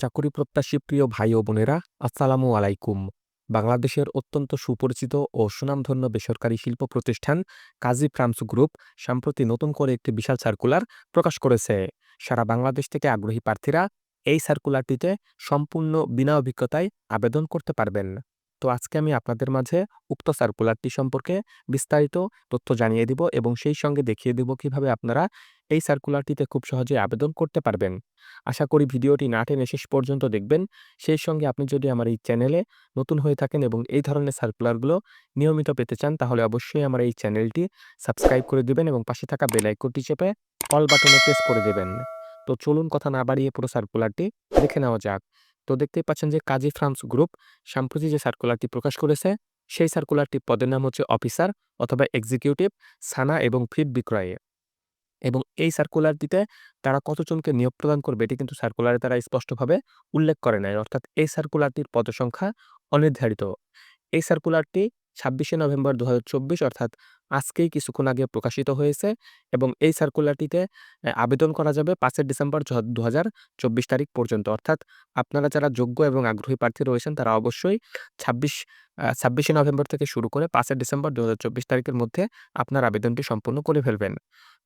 চাকুরি প্রত্যাশী প্রিয় ভাই ও বোনেরা, আসসালামু আলাইকুম। বাংলাদেশের অত্যন্ত সুপরিচিত ও সুনামধন্য বেসরকারি শিল্প প্রতিষ্ঠান কাজী ফ্রান্স গ্রুপ সম্প্রতি নতুন করে একটি বিশাল সার্কুলার প্রকাশ করেছে। সারা বাংলাদেশ থেকে আগ্রহী প্রার্থীরা এই সার্কুলারটিতে সম্পূর্ণ বিনা অভিজ্ঞতায় আবেদন করতে পারবেন। তো আজকে আমি আপনাদের মাঝে উক্ত সার্কুলারটি সম্পর্কে বিস্তারিত তথ্য জানিয়ে দিব এবং সেই সঙ্গে দেখিয়ে দিব কীভাবে আপনারা এই সার্কুলারটিতে খুব সহজে আবেদন করতে পারবেন। আশা করি ভিডিওটি না টেনে শেষ পর্যন্ত দেখবেন। সেই সঙ্গে আপনি যদি আমার এই চ্যানেলে নতুন হয়ে থাকেন এবং এই ধরনের সার্কুলারগুলো নিয়মিত পেতে চান, তাহলে অবশ্যই আমার এই চ্যানেলটি সাবস্ক্রাইব করে দেবেন এবং পাশে থাকা বেল আইকনটি চেপে অল বাটনে প্রেস করে দেবেন। তো চলুন কথা না বাড়িয়ে পুরো সার্কুলারটি দেখে নেওয়া যাক। তো দেখতেই পাচ্ছেন যে কাজী ফ্রান্স গ্রুপ সম্প্রতি যে সার্কুলারটি প্রকাশ করেছে, সেই সার্কুলারটি পদের নাম হচ্ছে অফিসার অথবা এক্সিকিউটিভ সানা এবং ফিড বিক্রয়ে। এবং এই সার্কুলারটিতে তারা কতজনকে নিয়োগ প্রদান করবে এটি কিন্তু সার্কুলারে তারা স্পষ্টভাবে উল্লেখ করে নাই। অর্থাৎ এই সার্কুলারটির পদসংখ্যা অনির্ধারিত। এই সার্কুলারটি ছাব্বিশে নভেম্বর দু হাজার চব্বিশ অর্থাৎ আজকেই কিছুক্ষণ আগে প্রকাশিত হয়েছে এবং এই সার্কুলারটিতে আবেদন করা যাবে পাঁচের ডিসেম্বর দু তারিখ পর্যন্ত। অর্থাৎ আপনারা যারা যোগ্য এবং আগ্রহী প্রার্থী রয়েছেন, তারা অবশ্যই ছাব্বিশ ছাব্বিশে নভেম্বর থেকে শুরু করে পাঁচের ডিসেম্বর দু হাজার চব্বিশ তারিখের মধ্যে আপনার আবেদনটি সম্পূর্ণ করে ফেলবেন।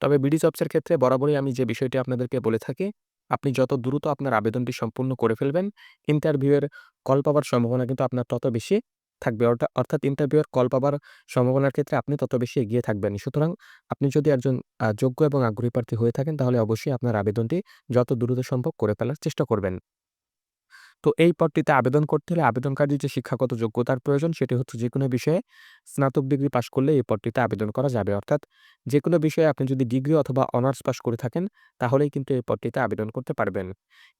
তবে বিডি জবসের ক্ষেত্রে বরাবরই আমি যে বিষয়টি আপনাদেরকে বলে থাকি, আপনি যত দ্রুত আপনার আবেদনটি সম্পূর্ণ করে ফেলবেন ইন্টারভিউয়ের কল পাওয়ার সম্ভাবনা কিন্তু আপনার তত বেশি। থাকবে। অর্থাৎ ইন্টারভিউয়ের কল পাবার সম্ভাবনার ক্ষেত্রে আপনি তত বেশি এগিয়ে থাকবেন সুতরাং আপনি যদি একজন যোগ্য এবং আগ্রহী প্রার্থী হয়ে থাকেন, তাহলে অবশ্যই আপনার আবেদনটি যত দ্রুত সম্ভব করে ফেলার চেষ্টা করবেন। তো এই পদটিতে আবেদন করতে হলে আবেদনকারীর যে শিক্ষাগত যোগ্যতার প্রয়োজন, সেটি হচ্ছে যে কোনো বিষয়ে স্নাতক ডিগ্রি পাশ করলে এই পদটিতে আবেদন করা যাবে। অর্থাৎ যে কোনো বিষয়ে আপনি যদি ডিগ্রি অথবা অনার্স পাশ করে থাকেন, তাহলেই কিন্তু এই পদটিতে আবেদন করতে পারবেন।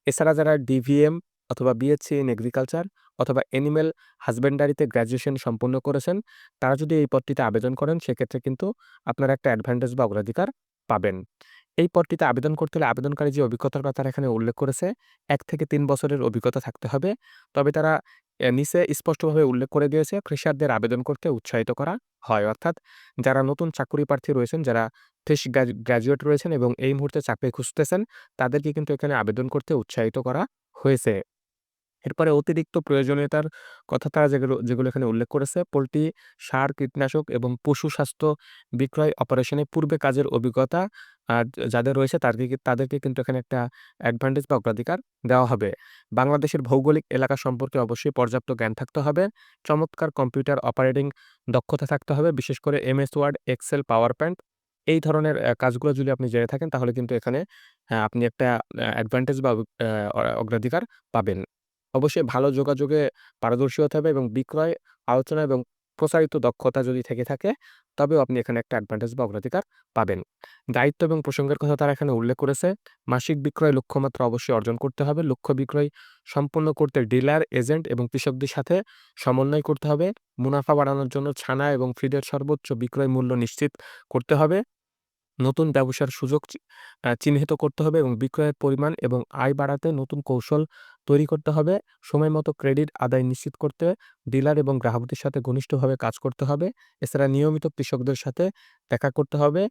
এছাড়া যারা ডিভিএম অথবা বিএসসি ইন এগ্রিকালচার অথবা অ্যানিমেল হাজবেন্ডারিতে গ্র্যাজুয়েশন সম্পন্ন করেছেন, তারা যদি এই পদটিতে আবেদন করেন, সেক্ষেত্রে কিন্তু আপনারা একটা অ্যাডভান্টেজ বা অগ্রাধিকার পাবেন। এই পদটিতে আবেদন করতে হলে আবেদনকারী যে অভিজ্ঞতার কথা এখানে উল্লেখ করেছে, এক থেকে তিন বছরের অভিজ্ঞতা থাকতে হবে। তবে তারা নিচে স্পষ্টভাবে উল্লেখ করে দিয়েছে ফ্রেশারদের আবেদন করতে উৎসাহিত করা হয়। অর্থাৎ যারা নতুন চাকরি প্রার্থী রয়েছেন, যারা ফ্রেশ গ্র্যাজুয়েট রয়েছেন এবং এই মুহূর্তে চাকরি খুঁজতেছেন, তাদেরকে কিন্তু এখানে আবেদন করতে উৎসাহিত করা হয়েছে। এরপরে অতিরিক্ত প্রয়োজনীয়তার কথা তারা যেগুলো যেগুলো এখানে উল্লেখ করেছে, পোলট্রি, সার, কীটনাশক এবং পশু স্বাস্থ্য বিক্রয় অপারেশনে পূর্বে কাজের অভিজ্ঞতা যাদের রয়েছে তাদেরকে তাদেরকে কিন্তু এখানে একটা অ্যাডভান্টেজ বা অগ্রাধিকার দেওয়া হবে। বাংলাদেশের ভৌগোলিক এলাকা সম্পর্কে অবশ্যই পর্যাপ্ত জ্ঞান থাকতে হবে, চমৎকার কম্পিউটার অপারেটিং দক্ষতা থাকতে হবে, বিশেষ করে MS Word Excel PowerPoint এই ধরনের কাজগুলো যদি আপনি জেনে থাকেন তাহলে কিন্তু এখানে আপনি একটা অ্যাডভান্টেজ বা অগ্রাধিকার পাবেন। অবশ্যই ভালো যোগাযোগে পারদর্শী হতে হবে এবং বিক্রয়, আলোচনা এবং প্রসারিত দক্ষতা যদি থেকে থাকে, তবেও আপনি এখানে একটা অ্যাডভান্টেজ বা অগ্রাধিকার পাবেন। দায়িত্ব এবং প্রসঙ্গের কথা তারা এখানে উল্লেখ করেছে। মাসিক বিক্রয় লক্ষ্যমাত্রা অবশ্যই অর্জন করতে হবে। লক্ষ্য বিক্রয় সম্পূর্ণ করতে ডিলার, এজেন্ট এবং কৃষকদের সাথে সমন্বয় করতে হবে। মুনাফা বাড়ানোর জন্য ছানা এবং ফিডের সর্বোচ্চ বিক্রয় মূল্য নিশ্চিত করতে হবে। নতুন ব্যবসার সুযোগ চিহ্নিত করতে হবে এবং বিক্রয়ের পরিমাণ এবং আয় বাড়াতে নতুন কৌশল তৈরি করতে হবে। সময় মতো ক্রেডিট আদায় নিশ্চিত করতে, ডিলার এবং গ্রাহকদের সাথে ঘনিষ্ঠভাবে কাজ করতে হবে। এছাড়া নিয়মিত কৃষকদের সাথে দেখা করতে হবে।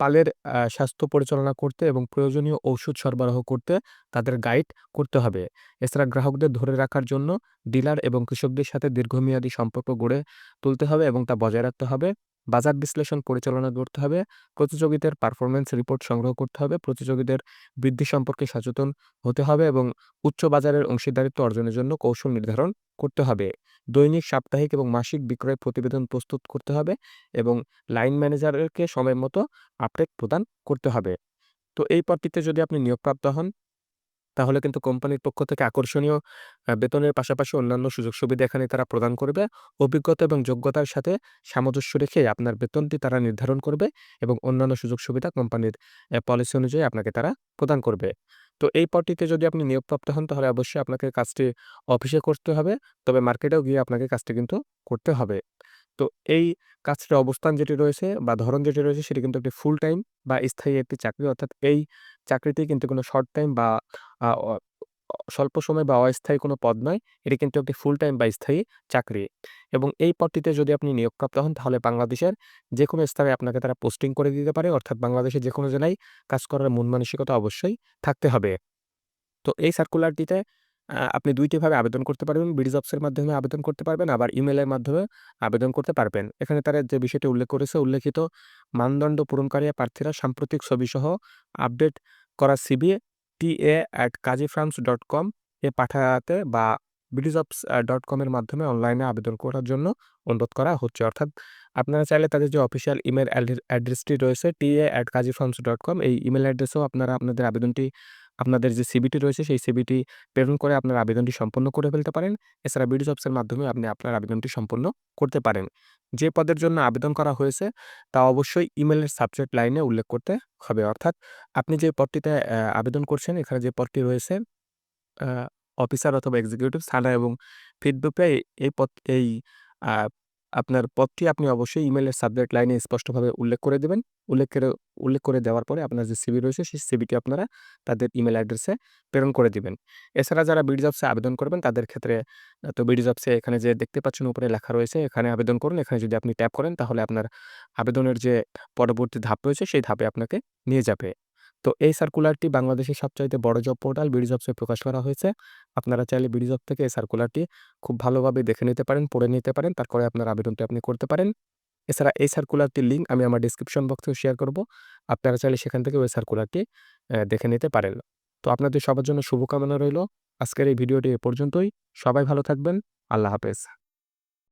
পালের স্বাস্থ্য পরিচালনা করতে এবং প্রয়োজনীয় ঔষধ সরবরাহ করতে তাদের গাইড করতে হবে। এছাড়া গ্রাহকদের ধরে রাখার জন্য ডিলার এবং কৃষকদের সাথে দীর্ঘমেয়াদী সম্পর্ক গড়ে তুলতে হবে এবং তা বজায় রাখতে হবে। বাজার বিশ্লেষণ পরিচালনা করতে হবে, প্রতিযোগীদের পারফরমেন্স রিপোর্ট সংগ্রহ করতে হবে, প্রতিযোগীদের বৃদ্ধি সম্পর্কে সচেতন হতে হবে এবং উচ্চ বাজারের অংশীদারিত্ব অর্জনের জন্য কৌশল নির্ধারণ করতে হবে। দৈনিক, সাপ্তাহিক এবং মাসিক বিক্রয় প্রতিবেদন প্রস্তুত করতে হবে এবং লাইন ম্যানেজারকে সময় মতো আপডেট প্রদান করতে হবে। তো এই পদটিতে যদি আপনি নিয়োগপ্রাপ্ত হন তাহলে কিন্তু কোম্পানির পক্ষ থেকে আকর্ষণীয় বেতনের পাশাপাশি অন্যান্য সুযোগ সুবিধা এখানে তারা প্রদান করবে। অভিজ্ঞতা এবং যোগ্যতার সাথে সামঞ্জস্য রেখে আপনার বেতনটি তারা নির্ধারণ করবে এবং অন্যান্য সুযোগ সুবিধা কোম্পানির পলিসি অনুযায়ী আপনাকে তারা প্রদান করবে। তো এই পদটিতে যদি আপনি নিয়োগপ্রাপ্ত হন, তাহলে অবশ্যই আপনাকে কাজটি অফিসে করতে হবে, তবে মার্কেটেও গিয়ে আপনাকে কাজটি কিন্তু করতে হবে। তো এই কাজটির অবস্থান যেটি রয়েছে বা ধরন যেটি রয়েছে, সেটি কিন্তু একটি ফুল টাইম বা স্থায়ী একটি চাকরি, অর্থাৎ এই চাকরিটি কিন্তু কোনো শর্ট টাইম বা স্বল্প সময় বা অস্থায়ী কোনো পদ নয় এটি কিন্তু একটি ফুল টাইম বা স্থায়ী চাকরি এবং এই পদটিতে যদি আপনি নিয়োগপ্রাপ্ত হন তাহলে বাংলাদেশের যে কোনো স্থানে আপনাকে তারা পোস্টিং করে দিতে পারে অর্থাৎ বাংলাদেশের যে কোনো জেলায় কাজ করার মন মানসিকতা অবশ্যই থাকতে হবে তো এই সার্কুলারটিতে আপনি ২ টি ভাবে আবেদন করতে পারবেন। বিডি জবসের মাধ্যমে আবেদন করতে পারবেন, আবার ইমেলের মাধ্যমে আবেদন করতে পারবেন। এখানে তারা যে বিষয়টি উল্লেখ করেছে, উল্লেখিত মানদণ্ড পূরণকারী প্রার্থীরা সাম্প্রতিক ছবিসহ আপডেট করা সিভি কম এ পাঠাতে বা বিডিজবস ডট কমের মাধ্যমে অনলাইনে আবেদন করার জন্য অনুরোধ করা হচ্ছে। অর্থাৎ আপনারা চাইলে তাদের যে অফিসিয়াল ইমেল অ্যাড্রে অ্যাড্রেসটি রয়েছে ta@kaziframs.com এই ইমেল অ্যাড্রেসেও আপনারা আপনাদের আবেদনটি আপনাদের যে সিবিটি রয়েছে, সেই সিভিটি প্রেরণ করে আপনার আবেদনটি সম্পন্ন করে ফেলতে পারেন। এছাড়া বিডি জবসের মাধ্যমে আপনি আপনার আবেদনটি সম্পন্ন করতে পারেন। যে পদের জন্য আবেদন করা হয়েছে, তা অবশ্যই ইমেলের সাবজেক্ট লাইনে উল্লেখ করতে হবে। অর্থাৎ আপনি যে পদটিতে আবেদন করছেন, এখানে যে পদটি রয়েছে অফিসার অথবা এক্সিকিউটিভ সানা এবং ফিডব্যাপে এই পদ এই আপনার পথটি আপনি অবশ্যই ইমেলের সাবজেক্ট লাইনে স্পষ্টভাবে উল্লেখ করে দেবেন উল্লেখ করে উল্লেখ করে দেওয়ার পরে আপনার যে সিবি রয়েছে, সেই সিভিটি আপনারা তাদের ইমেল অ্যাড্রেসে প্রেরণ করে দিবেন। এছাড়া যারা বিডি জবসে আবেদন করবেন, তাদের ক্ষেত্রে তো বিডি জবসে এখানে যে দেখতে পাচ্ছেন উপরে লেখা রয়েছে, এখানে আবেদন করুন। এখানে যদি আপনি ট্যাপ করেন, তাহলে আপনার আবেদনের যে পরবর্তী ধাপ রয়েছে, সেই ধাপে আপনাকে নিয়ে যাবে। তো এই সার্কুলারটি বাংলাদেশের সবচাইতে বড় জব পোর্টাল বিডি জবসে প্রকাশ করা হয়েছে। আপনারা চাইলে বিডি জব থেকে এই সার্কুলারটি খুব ভালোভাবে দেখে নিতে পারেন, পড়ে নিতে পারেন। তারপরে আপনার আবেদনটি আপনি করতে পারেন। এছাড়া এই সার্কুলারটির লিঙ্ক আমি আমার ডেসক্রিপশন বক্সেও শেয়ার করব। আপনারা চাইলে সেখান থেকে ওই সার্কুলারটি দেখে নিতে পারেন। তো আপনাদের সবার জন্য শুভকামনা রইল। আজকের এই ভিডিওটি এ পর্যন্তই। সবাই ভালো থাকবেন। আল্লাহ হাফেজ।